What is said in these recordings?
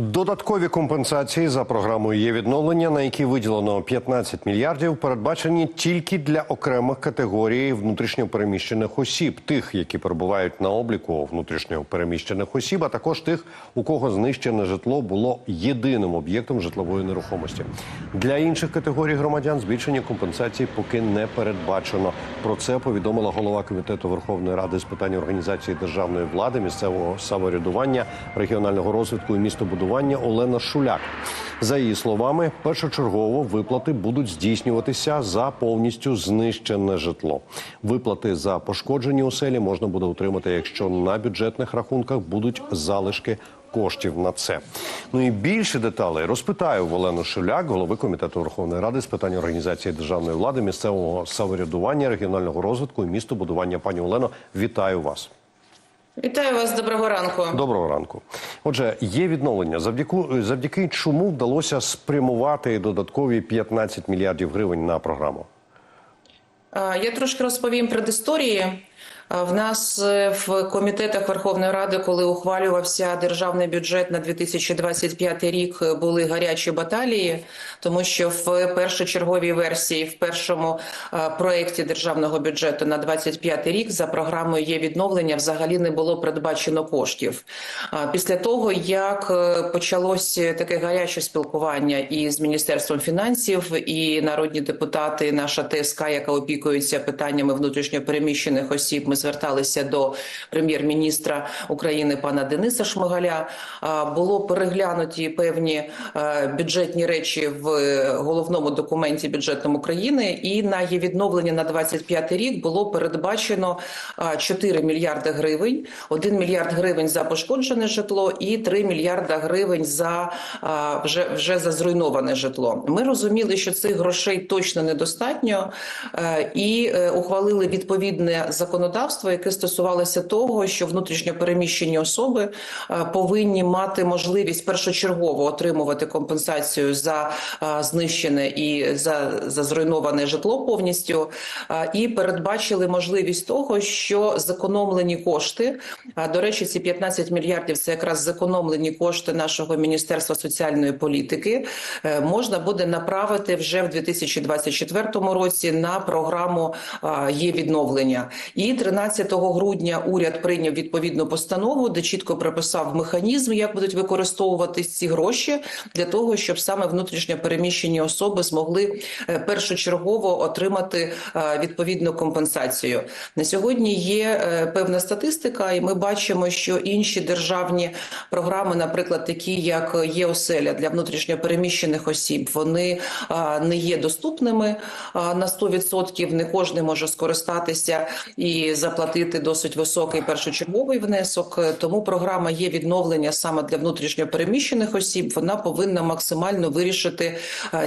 Додаткові компенсації за програмою є відновлення, на які виділено 15 мільярдів, передбачені тільки для окремих категорій внутрішньопереміщених осіб, тих, які перебувають на обліку внутрішньопереміщених осіб, а також тих, у кого знищене житло було єдиним об'єктом житлової нерухомості. Для інших категорій громадян збільшення компенсацій поки не передбачено. Про це повідомила голова комітету Верховної Ради з питань організації державної влади, місцевого самоврядування, регіонального розвитку і містобудування Олена Шуляк. За її словами, першочергово виплати будуть здійснюватися за повністю знищене житло. Виплати за пошкоджені оселі можна буде отримати, якщо на бюджетних рахунках будуть залишки. Коштів на це ну і більше деталей розпитаю Олену Шуляк, голови комітету Верховної Ради з питань організації державної влади, місцевого самоврядування, регіонального розвитку і містобудування. Пані Олено, вітаю вас. Вітаю вас, доброго ранку. Доброго ранку. Отже, є відновлення. Завдяки завдяки чому вдалося спрямувати додаткові 15 мільярдів гривень на програму. Я трошки розповім предісторії. В нас е, в комітетах Верховної Ради, коли ухвалювався державний бюджет на 2025 рік, е, були гарячі баталії, тому що в першочерговій версії, в першому е, проєкті державного бюджету на 25 рік за програмою є відновлення, взагалі не було передбачено коштів. Після того, як почалось таке гаряче спілкування і з міністерством фінансів, і народні депутати, наша ТСК, яка опікується питаннями внутрішньопереміщених осіб, ми зверталися до прем'єр-міністра України пана Дениса Шмигаля. Було переглянуті певні е, бюджетні речі в головному документі бюджетному України, і на її відновлення на 25 рік було передбачено а, 4 мільярди гривень, 1 мільярд гривень за пошкоджене житло і 3 мільярда гривень за вже, вже за зруйноване житло. Ми розуміли, що цих грошей точно недостатньо, е, і е, ухвалили відповідне законодавство, яке стосувалося того, що внутрішньо переміщені особи е, повинні мати можливість першочергово отримувати компенсацію за е, знищене і за, за зруйноване житло повністю, е, і передбачили можливість того, що зекономлені кошти, до речі, ці 15 мільярдів це якраз зекономлені кошти нашого міністерства соціальної політики, можна буде направити вже в 2024 році на програму є відновлення. І 13 грудня уряд прийняв відповідну постанову, де чітко прописав механізм, як будуть використовуватись ці гроші для того, щоб саме внутрішньо переміщені особи змогли е, першочергово отримати е, відповідну компенсацію. На сьогодні є е, певна статистика, і ми бачимо, що інші державні програми, наприклад, такі як є оселя для внутрішньо переміщених осіб, вони не є доступними на 100%, Не кожен може скористатися і заплатити досить високий першочерговий внесок. Тому програма є відновлення саме для внутрішньо переміщених осіб. Вона повинна максимально вирішити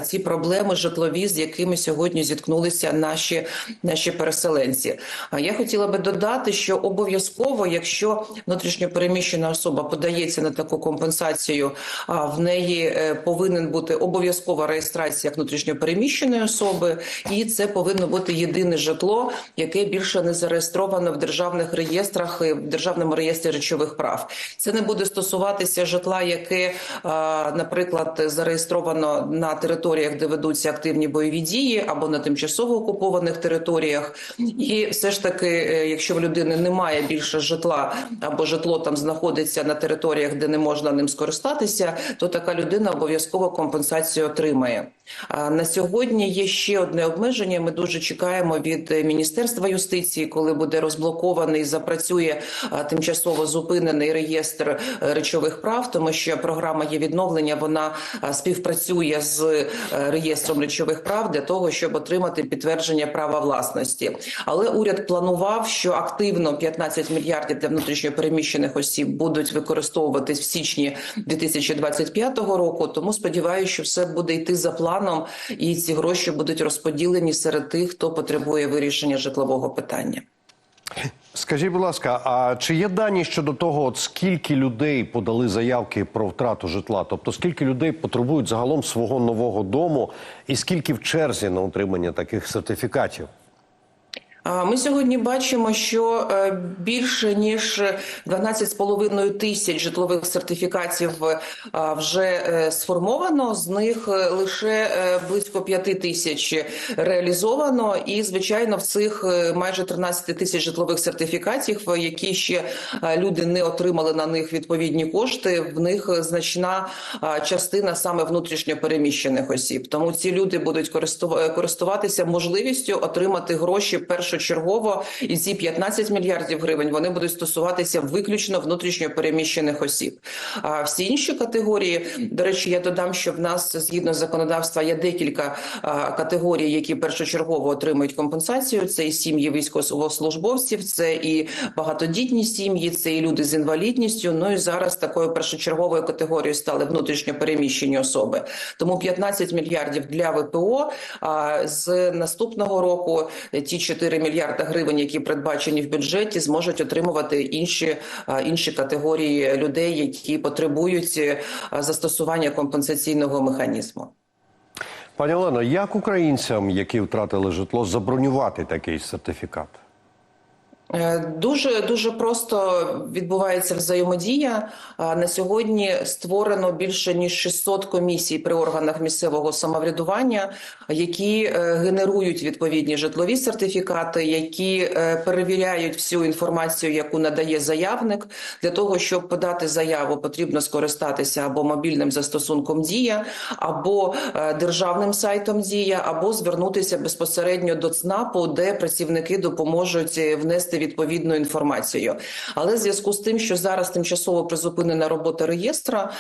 ці проблеми житлові, з якими сьогодні зіткнулися наші, наші переселенці. А я хотіла би додати, що обов'язково, якщо внутрішньо переміщена особа подається на таку компенсацію, в неї е, повинен бути обов'язкова реєстрація як внутрішньопереміщеної особи, і це повинно бути єдине житло, яке більше не зареєстровано в державних реєстрах і в державному реєстрі речових прав. Це не буде стосуватися житла, яке, наприклад, зареєстровано на територіях, де ведуться активні бойові дії, або на тимчасово окупованих територіях. І все ж таки, е, якщо в людини немає більше житла, або житло там знаходиться на територіях, де не можна ним скористатися, то така людина обов'язково компенсацію отримає. На сьогодні є ще одне обмеження. Ми дуже чекаємо від е, міністерства юстиції, коли буде розблокований, запрацює тимчасово зупинений реєстр е, речових прав, тому що програма є відновлення. Вона співпрацює з е, реєстром речових прав для того, щоб отримати підтвердження права власності. Але уряд планував, що активно 15 мільярдів для внутрішньопереміщених осіб будуть використовуватись в січні 2025 року. Тому сподіваюся, що все буде йти за планом, і ці гроші будуть розподілені серед тих, хто потребує вирішення житлового питання. Скажіть, будь ласка, а чи є дані щодо того, от скільки людей подали заявки про втрату житла? Тобто скільки людей потребують загалом свого нового дому, і скільки в черзі на отримання таких сертифікатів? Ми сьогодні бачимо, що е, більше ніж 12,5 тисяч житлових сертифікатів е, вже е, сформовано. З них лише близько 5 тисяч реалізовано. І, звичайно, в цих майже 13 тисяч житлових сертифікатів, які ще люди не отримали на них відповідні кошти. В них значна частина саме внутрішньо переміщених осіб. Тому ці люди будуть користува- користуватися можливістю отримати гроші першочергово, і ці 15 мільярдів гривень вони будуть стосуватися виключно внутрішньо переміщених осіб. А всі інші категорії, до речі, я додам, що в нас згідно законодавства є декілька категорій, які першочергово отримують компенсацію. Це і сім'ї військовослужбовців, це і багатодітні сім'ї, це і люди з інвалідністю. Ну і зараз такою першочерговою категорією стали внутрішньо переміщені особи. Тому 15 мільярдів для ВПО. А з наступного року ті 4 мільярда гривень, які передбачені в бюджеті, зможуть отримувати інші, інші категорії людей, які потребують застосування компенсаційного механізму. Пані Олено, як українцям, які втратили житло, забронювати такий сертифікат? Е, Дуже дуже просто відбувається взаємодія. А, На сьогодні створено більше ніж 600 комісій при органах місцевого самоврядування, які е, генерують відповідні житлові сертифікати, які е, перевіряють всю інформацію, яку надає заявник. Для того щоб подати заяву, потрібно скористатися або мобільним застосунком Дія, або е, державним сайтом Дія, або звернутися безпосередньо до ЦНАПу, де працівники допоможуть е, внести відповідну інформацію. Але в зв'язку з тим, що зараз тимчасово призупинена робота реєстра,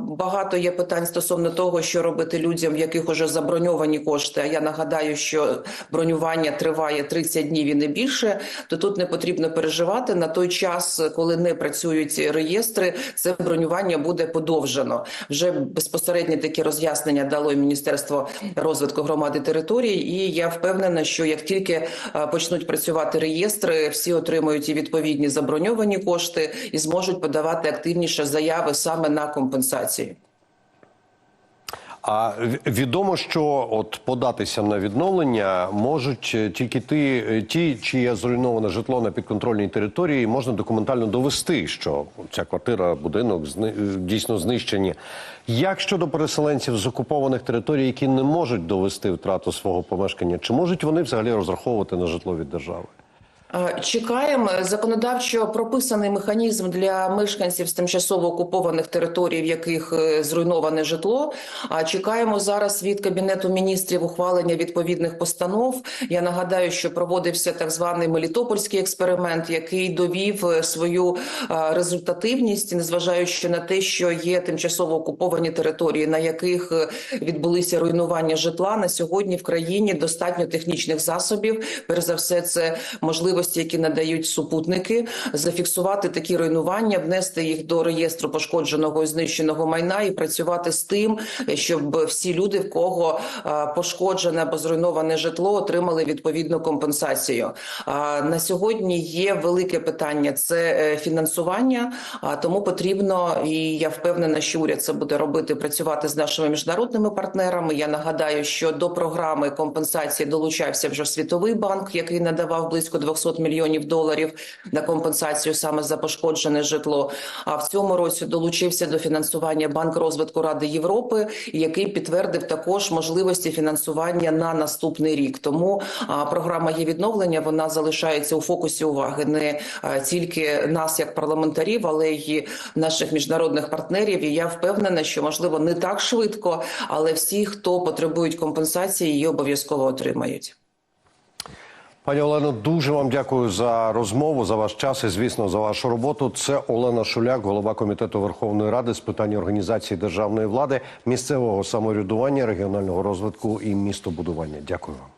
багато є питань стосовно того, що робити людям, в яких уже заброньовані кошти. А я нагадаю, що бронювання триває 30 днів і не більше. То тут не потрібно переживати на той час, коли не працюють реєстри. Це бронювання буде подовжено. Вже безпосередньо такі роз'яснення дало і Міністерство розвитку громади територій. І я впевнена, що як тільки почнуть працювати реєстри, всі отримують і відповідні заброньовані кошти і зможуть подавати активніше заяви саме на компенсацію. А відомо, що от податися на відновлення можуть е, тільки ті, е, ті, чиє зруйноване житло на підконтрольній території, можна документально довести, що ця квартира, будинок зни- е, дійсно знищені. Як щодо переселенців з окупованих територій, які не можуть довести втрату свого помешкання, чи можуть вони взагалі розраховувати на житло від держави? Е, Чекаємо законодавчо прописаний механізм для мешканців з тимчасово окупованих територій, в яких е, зруйноване житло. А чекаємо зараз від кабінету міністрів ухвалення відповідних постанов. Я нагадаю, що проводився так званий Мелітопольський експеримент, який довів е, свою результативність, незважаючи на те, що є тимчасово окуповані території, на яких відбулися руйнування житла. На сьогодні в країні достатньо технічних засобів. Перш за все, це можливості, які надають супутники, зафіксувати такі руйнування, внести їх до реєстру пошкодженого і знищеного майна і працювати з тим, щоб всі люди, в кого е, пошкоджене або зруйноване житло, отримали відповідну компенсацію. На сьогодні є велике питання це е, фінансування, тому потрібно, і я впевнена, що уряд це буде робити, працювати з нашими міжнародними партнерами. Я нагадаю, що до програми компенсації долучався вже Світовий банк, який надавав близько 200 мільйонів доларів на компенсацію саме за пошкоджене житло. А в цьому році долучився до фінансування Банк розвитку Ради Європи, який підтвердив також можливості фінансування на наступний рік. Тому програма є відновлення. Вона залишається у фокусі уваги не тільки нас, як парламентарів, але й наших міжнародних партнерів. І я впевнена, що можливо не так швидко, але всі, хто потребують компенсації, її обов'язково отримають. Пані Олено, дуже вам дякую за розмову, за ваш час і, звісно, за вашу роботу. Це Олена Шуляк, голова комітету Верховної Ради з питань організації державної влади, місцевого самоврядування, регіонального розвитку і містобудування. Дякую вам.